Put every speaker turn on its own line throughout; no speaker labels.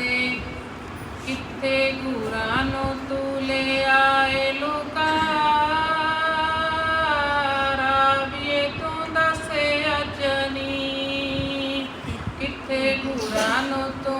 ते किथे घुरानो तू ले आए लुकाराविए तू दसे अजनी किथे घुरानो तू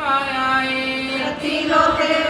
ਪਾਇਆ ਏ।
ਸਤੀ ਲੋਕੇ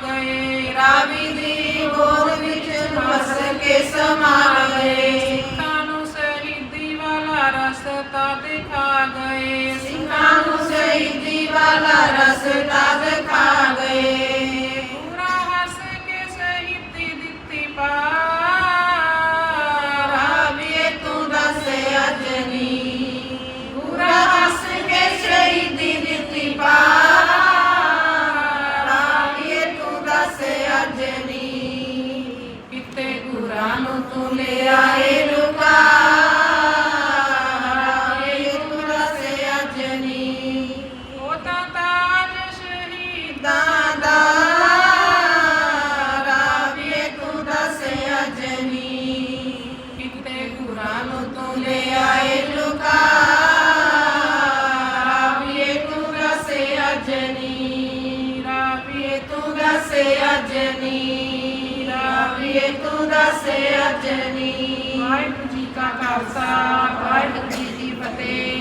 Rabi
ਤੂੰ ਦੱਸੇ ਅਜਨੀ ਰਾਮੀਏ ਤੂੰ ਦੱਸੇ ਅਜਨੀ
ਵਾਹਿਗੁਰੂ ਜੀ ਕਾ ਖਾਲਸਾ, ਵਾਹਿਗੁਰੂ ਜੀ ਦੀ ਫਤਿਹ।